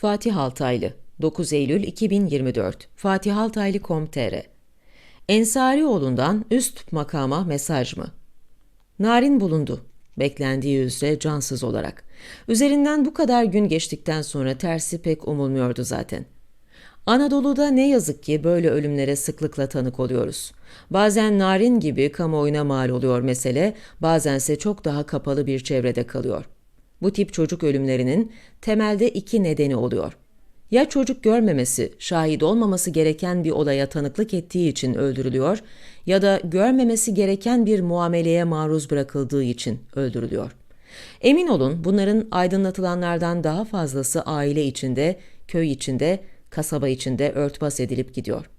Fatih Altaylı 9 Eylül 2024 Fatih Altaylı.com.tr Ensarioğlu'ndan üst makama mesaj mı? Narin bulundu. Beklendiği üzere cansız olarak. Üzerinden bu kadar gün geçtikten sonra tersi pek umulmuyordu zaten. Anadolu'da ne yazık ki böyle ölümlere sıklıkla tanık oluyoruz. Bazen narin gibi kamuoyuna mal oluyor mesele, bazense çok daha kapalı bir çevrede kalıyor. Bu tip çocuk ölümlerinin temelde iki nedeni oluyor. Ya çocuk görmemesi, şahit olmaması gereken bir olaya tanıklık ettiği için öldürülüyor ya da görmemesi gereken bir muameleye maruz bırakıldığı için öldürülüyor. Emin olun bunların aydınlatılanlardan daha fazlası aile içinde, köy içinde, kasaba içinde örtbas edilip gidiyor.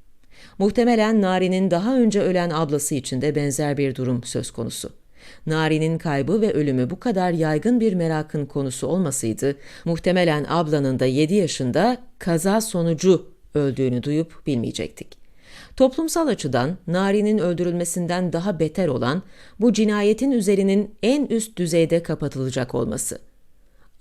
Muhtemelen Nari'nin daha önce ölen ablası için de benzer bir durum söz konusu. Nari'nin kaybı ve ölümü bu kadar yaygın bir merakın konusu olmasaydı, muhtemelen ablanın da 7 yaşında kaza sonucu öldüğünü duyup bilmeyecektik. Toplumsal açıdan Nari'nin öldürülmesinden daha beter olan bu cinayetin üzerinin en üst düzeyde kapatılacak olması.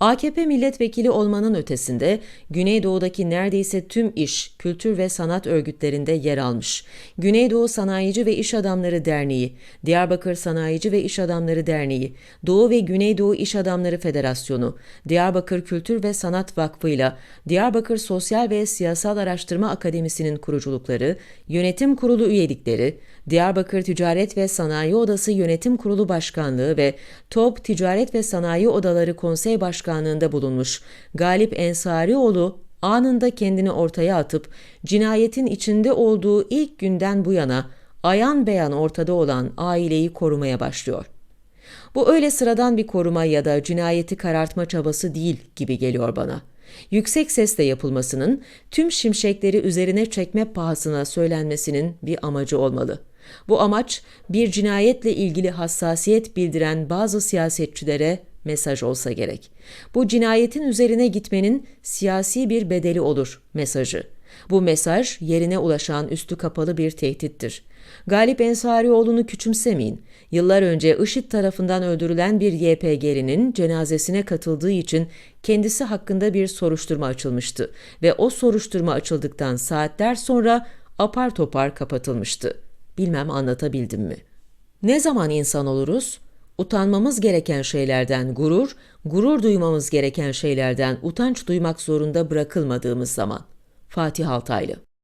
AKP milletvekili olmanın ötesinde Güneydoğu'daki neredeyse tüm iş, kültür ve sanat örgütlerinde yer almış. Güneydoğu Sanayici ve İş Adamları Derneği, Diyarbakır Sanayici ve İş Adamları Derneği, Doğu ve Güneydoğu İş Adamları Federasyonu, Diyarbakır Kültür ve Sanat Vakfı ile Diyarbakır Sosyal ve Siyasal Araştırma Akademisi'nin kuruculukları, yönetim kurulu üyelikleri, Diyarbakır Ticaret ve Sanayi Odası Yönetim Kurulu Başkanlığı ve TOP Ticaret ve Sanayi Odaları Konsey Başkanlığında bulunmuş Galip Ensarioğlu anında kendini ortaya atıp cinayetin içinde olduğu ilk günden bu yana ayan beyan ortada olan aileyi korumaya başlıyor. Bu öyle sıradan bir koruma ya da cinayeti karartma çabası değil gibi geliyor bana. Yüksek sesle yapılmasının tüm şimşekleri üzerine çekme pahasına söylenmesinin bir amacı olmalı. Bu amaç bir cinayetle ilgili hassasiyet bildiren bazı siyasetçilere mesaj olsa gerek. Bu cinayetin üzerine gitmenin siyasi bir bedeli olur mesajı. Bu mesaj yerine ulaşan üstü kapalı bir tehdittir. Galip Ensarioğlu'nu küçümsemeyin. Yıllar önce IŞİD tarafından öldürülen bir YPG'linin cenazesine katıldığı için kendisi hakkında bir soruşturma açılmıştı ve o soruşturma açıldıktan saatler sonra apar topar kapatılmıştı. Bilmem anlatabildim mi? Ne zaman insan oluruz? Utanmamız gereken şeylerden gurur, gurur duymamız gereken şeylerden utanç duymak zorunda bırakılmadığımız zaman. Fatih Altaylı